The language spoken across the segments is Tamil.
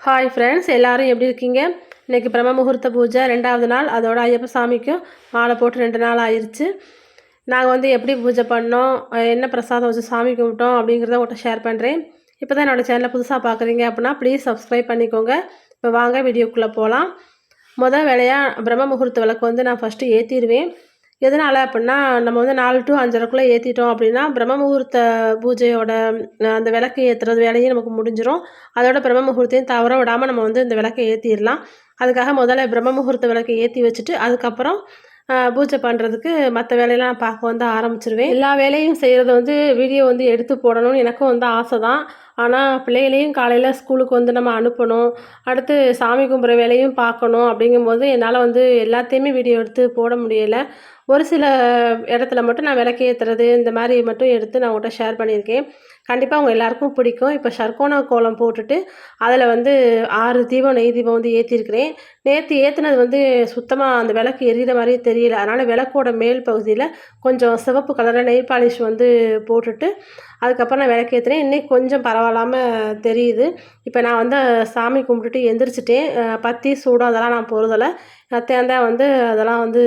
ஹாய் ஃப்ரெண்ட்ஸ் எல்லோரும் எப்படி இருக்கீங்க? இன்றைக்கி பிரம்ம முகூர்த்த பூஜை ரெண்டாவது நாள். அதோட ஐயப்ப சாமிக்கும் மாலை போட்டு ரெண்டு நாள் ஆயிடுச்சு நாங்கள் வந்து எப்படி பூஜை பண்ணோம் என்ன பிரசாதம் வச்சு சாமி கும்பிட்டோம் அப்படிங்கிறத உங்கள்கிட்ட ஷேர் பண்ணுறேன் இப்போ தான் என்னோடய சேனலை புதுசாக பார்க்குறீங்க அப்படின்னா ப்ளீஸ் சப்ஸ்கிரைப் பண்ணிக்கோங்க. இப்போ வாங்க வீடியோக்குள்ளே போகலாம் முதல் வேலையாக பிரம்ம முகூர்த்த விளக்கு வந்து நான் ஃபஸ்ட்டு ஏற்றிடுவேன் எதனால் அப்படின்னா நம்ம வந்து நாலு டு அஞ்சரைக்குள்ளே ஏற்றிட்டோம் அப்படின்னா பிரம்ம முகூர்த்த பூஜையோட அந்த விளக்கு ஏற்றுறது வேலையும் நமக்கு முடிஞ்சிடும் அதோட பிரம்ம முகூர்த்தையும் தவற விடாமல் நம்ம வந்து இந்த விளக்கை ஏற்றிடலாம் அதுக்காக முதல்ல பிரம்ம முகூர்த்த விளக்கை ஏற்றி வச்சுட்டு அதுக்கப்புறம் பூஜை பண்ணுறதுக்கு மற்ற வேலையெல்லாம் நான் பார்க்க வந்து ஆரம்பிச்சிருவேன். எல்லா வேலையும் செய்கிறது வந்து வீடியோ வந்து எடுத்து போடணும்னு எனக்கும் வந்து ஆசை தான் ஆனால் பிள்ளைகளையும் காலையில் ஸ்கூலுக்கு வந்து நம்ம அனுப்பணும். அடுத்து சாமி கும்பிட்ற வேலையும் பார்க்கணும் அப்படிங்கும்போது என்னால் வந்து எல்லாத்தையுமே வீடியோ எடுத்து போட முடியலை. ஒரு சில இடத்துல மட்டும் நான் விளக்கு ஏற்றுறது இந்த மாதிரி மட்டும் எடுத்து நான் உங்கள்கிட்ட ஷேர் பண்ணியிருக்கேன். கண்டிப்பாக அவங்க எல்லாருக்கும் பிடிக்கும். இப்போ ஷர்கோனா கோலம் போட்டுட்டு அதில் வந்து ஆறு தீபம் நெய் தீபம் வந்து ஏற்றிருக்கிறேன் நேற்று ஏற்றுனது வந்து சுத்தமாக அந்த விளக்கு எரியிற மாதிரியே தெரியல. அதனால் விளக்கோட மேல் பகுதியில் கொஞ்சம் சிவப்பு கலரில் நெய் பாலிஷ் வந்து போட்டுட்டு அதுக்கப்புறம் நான் விளக்கு ஏற்றுனேன் இன்னைக்கு கொஞ்சம் பரவாயில்லாமல் தெரியுது. இப்போ நான் வந்து சாமி கும்பிட்டுட்டு எந்திரிச்சிட்டேன். பத்தி சூடம் அதெல்லாம் நான் பொருதலை அத்தையான் வந்து அதெல்லாம் வந்து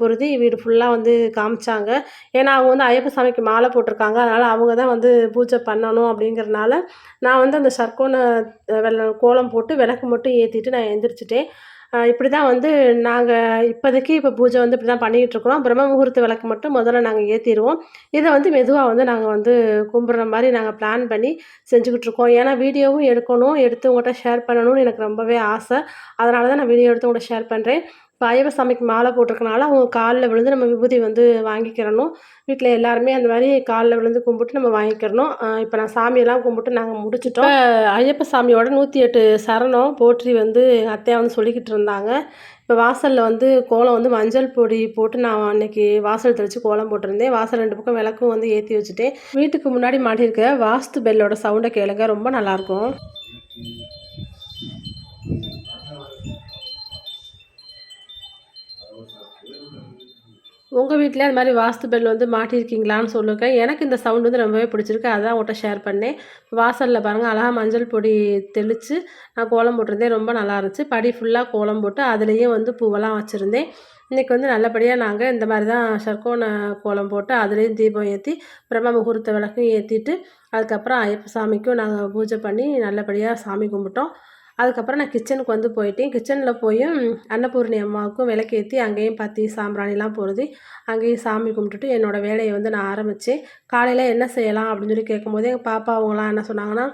பொருதி வீடு ஃபுல்லாக வந்து காமிச்சாங்க. ஏன்னா அவங்க வந்து ஐயப்ப சாமிக்கு மாலை போட்டிருக்காங்க. அதனால் அவங்க தான் வந்து பூஜை பண்ணணும் அப்படிங்கிறனால நான் வந்து அந்த சர்க்கோனை வெள்ள கோலம் போட்டு விளக்கு மட்டும் ஏற்றிட்டு நான் எந்திரிச்சிட்டேன். இப்படி தான் வந்து நாங்கள் இப்போதைக்கு இப்போ பூஜை வந்து இப்படி தான் பண்ணிகிட்டு இருக்கிறோம் பிரம்ம முகூர்த்த விளக்கு மட்டும் முதல்ல நாங்கள் ஏற்றிடுவோம் இதை வந்து மெதுவாக வந்து நாங்கள் வந்து கும்பிட்ற மாதிரி நாங்கள் பிளான் பண்ணி செஞ்சுக்கிட்டு இருக்கோம் ஏன்னா வீடியோவும் எடுக்கணும் எடுத்து உங்கள்கிட்ட ஷேர் பண்ணணும்னு எனக்கு ரொம்பவே ஆசை. அதனால தான் நான் வீடியோ எடுத்து உங்கள்கிட்ட ஷேர் பண்ணுறேன் இப்போ ஐயப்ப சாமிக்கு மாலை போட்டிருக்கனால அவங்க காலில் விழுந்து நம்ம விபூதி வந்து வாங்கிக்கிறணும். வீட்டில் எல்லாருமே அந்த மாதிரி காலில் விழுந்து கும்பிட்டு நம்ம வாங்கிக்கிறணும். இப்போ நான் சாமியெல்லாம் கும்பிட்டு நாங்கள் முடிச்சிட்டோம். ஐயப்ப சாமியோட நூற்றி எட்டு சரணம் போற்றி வந்து எங்கள் அத்தையா வந்து சொல்லிக்கிட்டு இருந்தாங்க. இப்போ வாசலில் வந்து கோலம் வந்து மஞ்சள் பொடி போட்டு நான் அன்னைக்கு வாசல் தெளித்து கோலம் போட்டிருந்தேன். வாசல் ரெண்டு பக்கம் விளக்கும் வந்து ஏற்றி வச்சுட்டேன். வீட்டுக்கு முன்னாடி மாட்டியிருக்க வாஸ்து பெல்லோட சவுண்டை கேளுங்க. ரொம்ப நல்லாயிருக்கும் உங்கள் வீட்டில் அந்த மாதிரி வாஸ்து பெல் வந்து மாட்டியிருக்கீங்களான்னு சொல்லுங்க. எனக்கு இந்த சவுண்ட் வந்து ரொம்பவே பிடிச்சிருக்கு. அதான் உங்கள்கிட்ட ஷேர் பண்ணேன். வாசலில் பாருங்கள் அழகாக மஞ்சள் பொடி தெளித்து நான் கோலம் போட்டிருந்தேன். ரொம்ப நல்லா இருந்துச்சு. படி ஃபுல்லாக கோலம் போட்டு அதுலேயும் வந்து பூவெல்லாம் வச்சுருந்தேன். இன்றைக்கி வந்து நல்லபடியாக நாங்கள் இந்த மாதிரி தான் சர்க்கோன கோலம் போட்டு அதுலேயும் தீபம் ஏற்றி பிரம்ம முகூர்த்த விளக்கும் ஏற்றிட்டு அதுக்கப்புறம் ஐயப்ப சாமிக்கும் நாங்கள் பூஜை பண்ணி நல்லபடியாக சாமி கும்பிட்டோம். அதுக்கப்புறம் நான் கிச்சனுக்கு வந்து போயிட்டேன். கிச்சனில் போய் அன்னபூர்ணி அம்மாவுக்கும் விளக்கேற்றி அங்கேயும் பத்தி சாம்பிராணிலாம் பொருதி அங்கேயும் சாமி கும்பிட்டுட்டு என்னோடய வேலையை வந்து நான் ஆரம்பித்தேன் காலையில் என்ன செய்யலாம் அப்படின்னு சொல்லி கேட்கும்போது எங்கள் பாப்பா அவங்களாம் என்ன சொன்னாங்கன்னா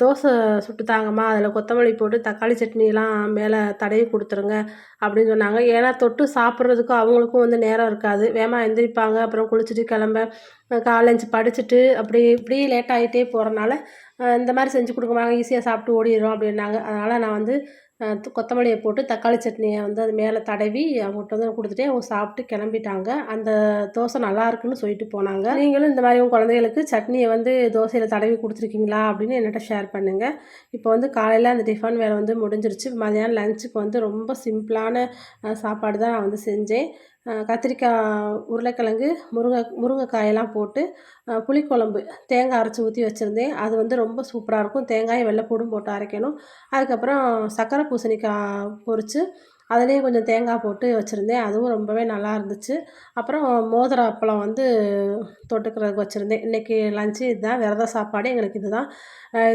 தோசை சுட்டு தாங்கம்மா. அதில் கொத்தமல்லி போட்டு தக்காளி சட்னிலாம் மேலே தடவி கொடுத்துருங்க அப்படின்னு சொன்னாங்க. ஏன்னா தொட்டு சாப்பிட்றதுக்கும் அவங்களுக்கும் வந்து நேரம் இருக்காது. வேமா எந்திரிப்பாங்க அப்புறம் குளிச்சுட்டு கிளம்ப காலேஜ் படிச்சுட்டு அப்படி இப்படி லேட் ஆகிட்டே போகிறனால இந்த மாதிரி செஞ்சு கொடுக்குறாங்க ஈஸியாக சாப்பிட்டு ஓடிடுறோம் அப்படின்னாங்க. அதனால் நான் வந்து கொத்தமல்லியை போட்டு தக்காளி சட்னியை வந்து அது மேலே தடவி அவங்ககிட்ட வந்து கொடுத்துட்டே அவங்க சாப்பிட்டு கிளம்பிட்டாங்க. அந்த தோசை நல்லா இருக்குன்னு சொல்லிட்டு போனாங்க. நீங்களும் இந்த மாதிரி உங்கள் குழந்தைகளுக்கு சட்னியை வந்து தோசையில் தடவி கொடுத்துருக்கீங்களா அப்படின்னு என்னட்ட ஷேர் பண்ணுங்கள் இப்போ வந்து காலையில் அந்த டிஃபன் வேலை வந்து முடிஞ்சிருச்சு. மதியானம் லஞ்சுக்கு வந்து ரொம்ப சிம்பிளான சாப்பாடு தான் நான் வந்து செஞ்சேன். கத்திரிக்காய் உருளைக்கிழங்கு முருங்கை முருங்கைக்காயெல்லாம் போட்டு புளிக்குழம்பு தேங்காய் அரைச்சி ஊற்றி வச்சுருந்தேன். அது வந்து ரொம்ப சூப்பராக இருக்கும். தேங்காயை வெள்ளைப்பூடும் போட்டு அரைக்கணும். அதுக்கப்புறம் சக்கரை பூசணிக்காய் பொரித்து அதுலேயும் கொஞ்சம் தேங்காய் போட்டு வச்சுருந்தேன். அதுவும் ரொம்பவே நல்லா இருந்துச்சு. அப்புறம் மோதிர அப்பளம் வந்து தொட்டுக்கிறதுக்கு வச்சுருந்தேன். இன்றைக்கி லஞ்சு இதுதான். விரத சாப்பாடு எங்களுக்கு இதுதான்.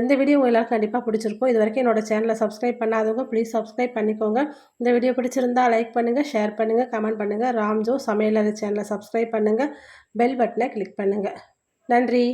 இந்த வீடியோ உங்கள் எல்லாருக்கும் கண்டிப்பாக பிடிச்சிருக்கும். இது வரைக்கும் என்னோட சேனலை சப்ஸ்கிரைப் பண்ணாதவங்க ப்ளீஸ் சப்ஸ்கிரைப் பண்ணிக்கோங்க. இந்த வீடியோ பிடிச்சிருந்தா லைக் பண்ணுங்கள் ஷேர் பண்ணுங்கள் கமெண்ட் பண்ணுங்கள் ராம்ஜோ சமையலறை சேனலை சப்ஸ்கிரைப் பண்ணுங்கள் பெல் பட்டனை கிளிக் பண்ணுங்கள் நன்றி.